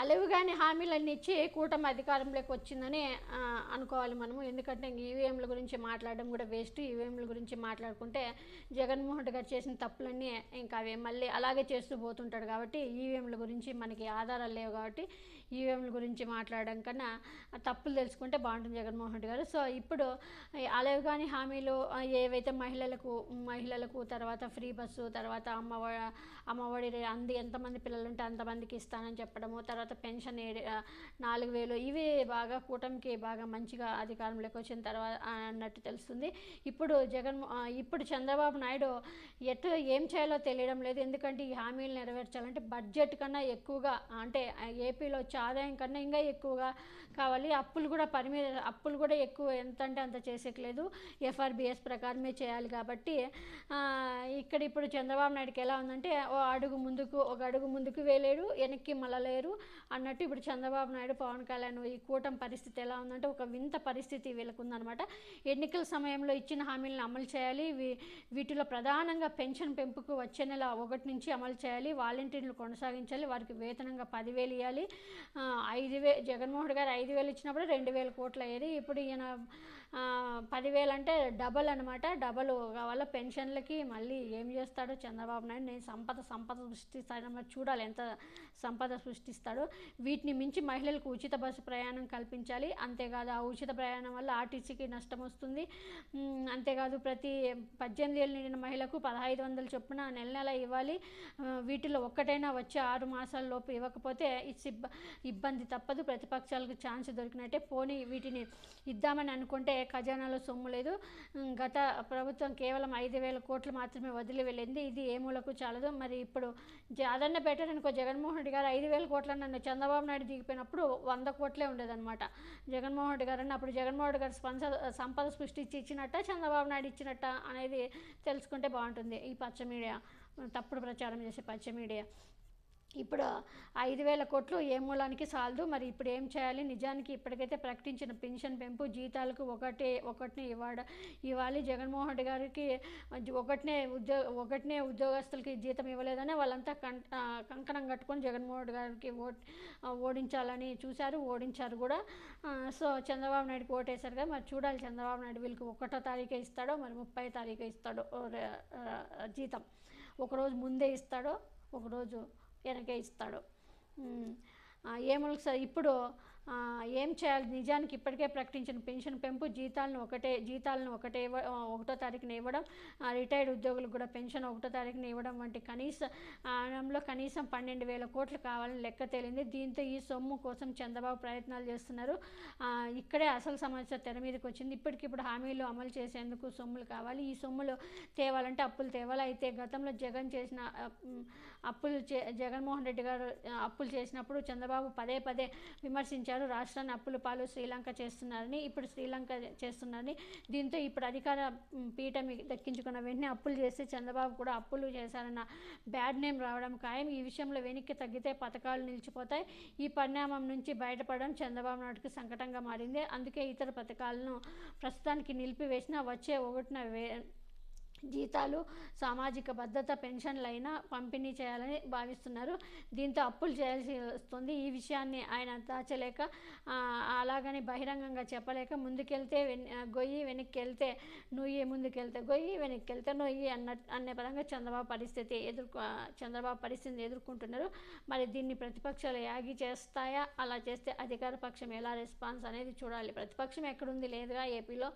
అలవిగాని హామీలన్నీ ఇచ్చి కూటమి అధికారంలోకి వచ్చిందని అనుకోవాలి మనము. ఎందుకంటే ఈవీఎంల గురించి మాట్లాడడం కూడా వేస్ట్. ఈవీఎంల గురించి మాట్లాడుకుంటే జగన్మోహన్ రెడ్డి గారు చేసిన తప్పులన్నీ ఇంకా అవి మళ్ళీ అలాగే చేస్తూ పోతుంటాడు కాబట్టి ఈవీఎంల గురించి మనకి ఆధారాలు లేవు కాబట్టి ఈవీఎంల గురించి మాట్లాడడం కన్నా తప్పులు తెలుసుకుంటే బాగుంటుంది జగన్మోహన్ రెడ్డి గారు. సో ఇప్పుడు అలవిగాని హామీలు ఏవైతే మహిళలకు మహిళలకు తర్వాత ఫ్రీ బస్సు తర్వాత అమ్మ అమ్మఒడి అంది ఎంతమంది పిల్లలు ఉంటే అంతమందికి ఇస్తానని చెప్పడము తర్వాత పెన్షన్ ఏడు నాలుగు వేలు ఇవి బాగా కూటమికి బాగా మంచిగా అధికారంలోకి వచ్చిన తర్వాత అన్నట్టు తెలుస్తుంది. ఇప్పుడు జగన్ ఇప్పుడు చంద్రబాబు నాయుడు ఎటు ఏం చేయాలో తెలియడం లేదు. ఎందుకంటే ఈ హామీలు నెరవేర్చాలంటే బడ్జెట్ కన్నా ఎక్కువగా అంటే ఏపీలో వచ్చే ఆదాయం కన్నా ఇంకా ఎక్కువగా కావాలి. అప్పులు కూడా పరిమి అప్పులు కూడా ఎక్కువ ఎంత అంటే అంత చేసేయట్లేదు. ఎఫ్ఆర్బిఎస్ ప్రకారమే చేయాలి కాబట్టి ఇక్కడ ఇప్పుడు చంద్రబాబు నాయుడుకి ఎలా ఉందంటే ఓ అడుగు ముందుకు ఒక అడుగు ముందుకు వేలేడు వెనక్కి మళ్ళలేరు అన్నట్టు ఇప్పుడు చంద్రబాబు నాయుడు పవన్ కళ్యాణ్ ఈ కూటమి పరిస్థితి ఎలా ఉందంటే ఒక వింత పరిస్థితి వీళ్ళకు ఉందన్నమాట ఎన్నికల సమయంలో ఇచ్చిన హామీలను అమలు చేయాలి. వీ వీటిలో ప్రధానంగా పెన్షన్ పెంపుకు వచ్చే నెల ఒకటి నుంచి అమలు చేయాలి. వాలంటీర్లు కొనసాగించాలి. వారికి వేతనంగా పదివేలు ఇవ్వాలి. ఐదు వే జగన్మోహన్ గారు ఐదు వేలు ఇచ్చినప్పుడు రెండు వేల కోట్లు అయ్యేది. ఇప్పుడు ఈయన పదివేలు అంటే డబల్ అనమాట డబల్ వాళ్ళ పెన్షన్లకి మళ్ళీ ఏం చేస్తాడో చంద్రబాబు నాయుడు? నేను సంపద సంపద సృష్టిస్తాను మరి చూడాలి ఎంత సంపద సృష్టిస్తాడో. వీటిని మించి మహిళలకు ఉచిత బస్సు ప్రయాణం కల్పించాలి. అంతేకాదు ఆ ఉచిత ప్రయాణం వల్ల ఆర్టీసీకి నష్టం వస్తుంది. అంతేకాదు ప్రతి పద్దెనిమిది ఏళ్ళు నిండిన మహిళకు పదహైదు వందల చొప్పున నెల నెల ఇవ్వాలి. వీటిలో ఒక్కటైనా వచ్చే ఆరు మాసాల లోపు ఇవ్వకపోతే ఇబ్బంది తప్పదు. ప్రతిపక్షాలకు ఛాన్స్ దొరికినట్టే పోనీ వీటిని ఇద్దామని అనుకుంటే ఖజానాలో సొమ్ము లేదు. గత ప్రభుత్వం కేవలం ఐదు వేల కోట్లు మాత్రమే వదిలి వెళ్ళింది. ఇది ఏ మూలకు చాలదు. మరి ఇప్పుడు జ- అదన్న బెటర్ అనుకో. జగన్మోహన్ రెడ్డి గారు ఐదు వేల కోట్ల నన్ను చంద్రబాబు నాయుడు దిగిపోయినప్పుడు వంద కోట్లే ఉండేదన్నమాట. జగన్మోహన్ రెడ్డి గారు అప్పుడు జగన్మోహన్ రెడ్డి గారు స్పంద సంపద సృష్టించి ఇచ్చినట్ట చంద్రబాబు నాయుడు ఇచ్చినట్ట అనేది తెలుసుకుంటే బాగుంటుంది. ఈ పచ్చ మీడియా తప్పుడు ప్రచారం చేసే పచ్చ మీడియా. ఇప్పుడు ఐదు వేల కోట్లు ఏ మూలానికి సాలదు. మరి ఇప్పుడు ఏం చేయాలి? నిజానికి ఇప్పటికైతే ప్రకటించిన పెన్షన్ పెంపు జీతాలకు ఒకటే ఒకటినే ఇవ్వడ ఇవ్వాలి. జగన్మోహన్ రెడ్డి గారికి ఒకటినే ఉద్యోగ ఒకటినే ఉద్యోగస్తులకి జీతం ఇవ్వలేదని వాళ్ళంతా కం కంకణం కట్టుకొని జగన్మోహన్ రెడ్డి గారికి ఓట్ ఓడించాలని చూశారు. ఓడించారు కూడా. సో చంద్రబాబు నాయుడుకి ఓటేశారు కదా. మరి చూడాలి చంద్రబాబు నాయుడు వీళ్ళకి ఒకటో తారీఖే ఇస్తాడో మరి ముప్పై తారీఖే ఇస్తాడో ఓ రే- జీతం. ఒకరోజు ముందే ఇస్తాడో ఒకరోజు వెనకే ఇస్తాడు ఉమ్, ఇప్పుడు ఏం చేయాలి? నిజానికి ఇప్పటికే ప్రకటించిన పెన్షన్ పెంపు జీతాలను ఒకటే జీతాలను ఒకటే ఇవ్వ ఒకటో తారీఖున ఇవ్వడం రిటైర్డ్ ఉద్యోగులకు కూడా పెన్షన్ ఒకటో తారీఖున ఇవ్వడం వంటి కనీస ఆనంలో కనీసం పన్నెండు వేల కోట్లు కావాలని లెక్క తేలింది. దీంతో ఈ సొమ్ము కోసం చంద్రబాబు ప్రయత్నాలు చేస్తున్నారు. ఇక్కడే అసలు సమస్య తెర మీదకి వచ్చింది. ఇప్పటికిప్పుడు హామీలు అమలు చేసేందుకు సొమ్ములు కావాలి. ఈ సొమ్ములు తేవాలంటే అప్పులు తేవాలి. అయితే గతంలో జగన్ చేసిన అప్పులు చే జగన్మోహన్ రెడ్డి గారు అప్పులు చేసినప్పుడు చంద్రబాబు పదే పదే విమర్శించారు. రాష్ట్రాన్ని అప్పుల పాలు శ్రీలంక చేస్తున్నారని ఇప్పుడు శ్రీలంక చేస్తున్నారని దీంతో ఇప్పుడు అధికార పీఠం దక్కించుకున్న వెంటనే అప్పులు చేస్తే చంద్రబాబు కూడా అప్పులు చేశారన్న బ్యాడ్ నేమ్ రావడం ఖాయం. ఈ విషయంలో వెనక్కి తగ్గితే పథకాలు నిలిచిపోతాయి. ఈ పరిణామం నుంచి బయటపడడం చంద్రబాబు నాటికి సంకటంగా మారింది. అందుకే ఇతర పథకాలను ప్రస్తుతానికి నిలిపివేసిన వచ్చే ఒకటిన వే జీతాలు సామాజిక భద్రత పెన్షన్లైనా పంపిణీ చేయాలని భావిస్తున్నారు. దీంతో అప్పులు చేయాల్సి వస్తుంది. ఈ విషయాన్ని ఆయన దాచలేక అలాగని బహిరంగంగా చెప్పలేక ముందుకెళ్తే వెన్ గొయ్యి వెనక్కి వెళ్తే నుయ్యి ముందుకెళ్తే గొయ్యి వెనక్కి వెళ్తే నొయ్యి అన్న అనే పరంగా చంద్రబాబు పరిస్థితి ఎదుర్కొ చంద్రబాబు పరిస్థితిని ఎదుర్కొంటున్నారు. మరి దీన్ని ప్రతిపక్షాలు యాగి చేస్తాయా? అలా చేస్తే అధికార పక్షం ఎలా రెస్పాన్స్ అనేది చూడాలి. ప్రతిపక్షం ఎక్కడుంది? లేదుగా ఏపీలో.